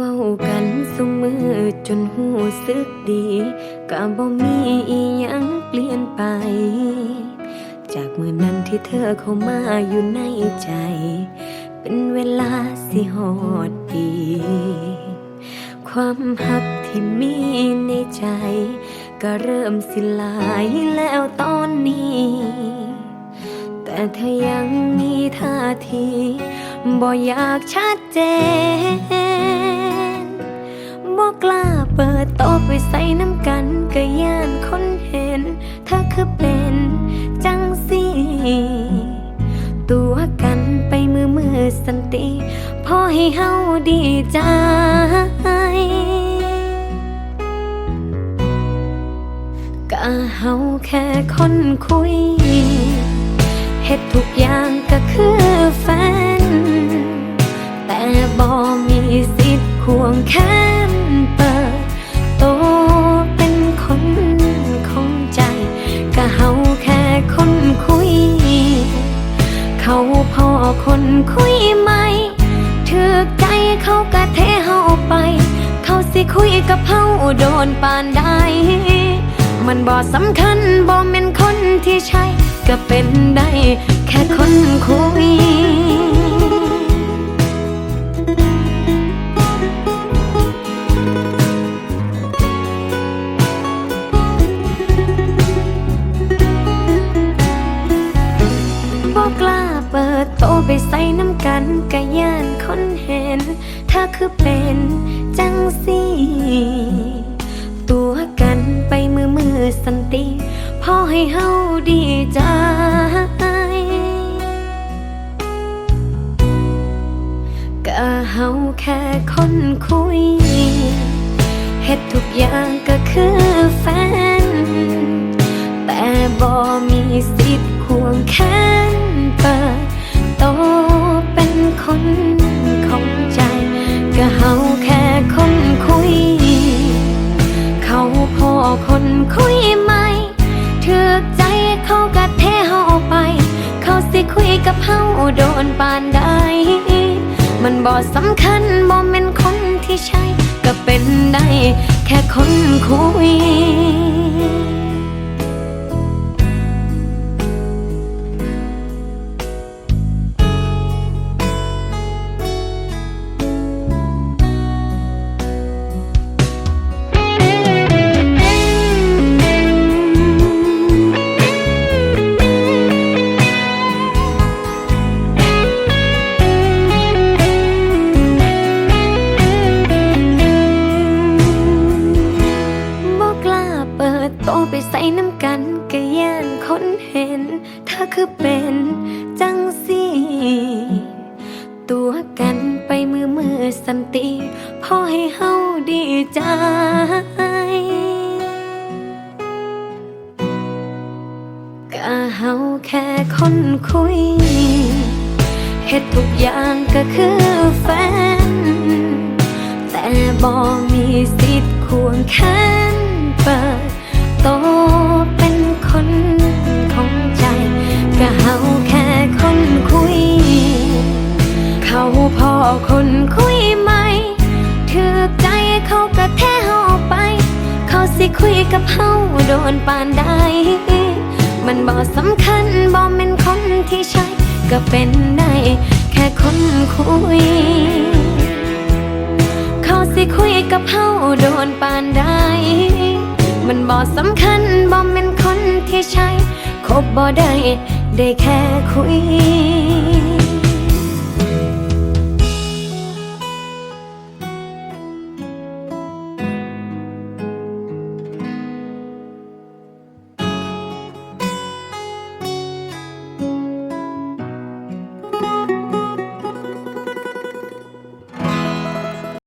ว้ากันสุมือจนหูสึกดีก็บ่มีอีหยังเปลี่ยนไป จากมือนั้นที่เธอเข้ามาอยู่ในใจ เป็นเวลาสิหอดปี ความหักที่มีในใจ ก็เริ่มสิลายแล้วตอนนี้ แต่เธอยังมีท่าทีบ่อยากชัดเจน กล้าเปิดโต๊ะไปใส่น้ำกันก็ย่านคนเห็น เธอคือเป็นจังสีตัวกันไปมือมือสันติพอให้เฮาดีใจก็เฮาแค่คนคุยเฮ็ดทุกอย่างก็คือแฟน แต่บ่มีสิทธิ์ควงแข คนคุยไหมถือใจเขาก็เทเฮาไป เขาสิคุยกับเฮาโดนปานใดมันบ่สำคัญบ่แม่นคนที่ใช่ก็เป็นได้แค่คนคุยบอกล้า เปิดโตไปใส่น้ำกันกะย่านคนเห็น ถ้าคือเป็นจังสีตัวกันไปมือมือสันติพอให้เฮาดีใจก็เฮาแค่คนคุยเฮ็ดทุกอย่างก็คือแฟน เฮาแค่คนคุย เขาพอคนคุยไหมถือใจเขากะเทเฮาไป เขาสิคุยกับเฮาโดนปานใดมันบ่สำคัญบ่เป็นคนที่ใช่ ก็เป็นได้แค่คนคุย คือเป็นจังสีตัวกันไปมือมือสันติพอให้เฮาดีใจก็เฮาแค่คนคุยเฮ็ดทุกอย่างก็คือแฟน แต่บ่มีสิทธิ์ควงแขนเปิด สิคุยกับเฮาโดนปานใดมันบ่สำคัญบ่แม่นคนที่ใช่ก็เป็นได้แค่คนคุย เขาสิคุยกับเฮาโดนปานใดมันบ่สำคัญบ่แม่นคนที่ใช่คบบ่ได้ได้แค่คุย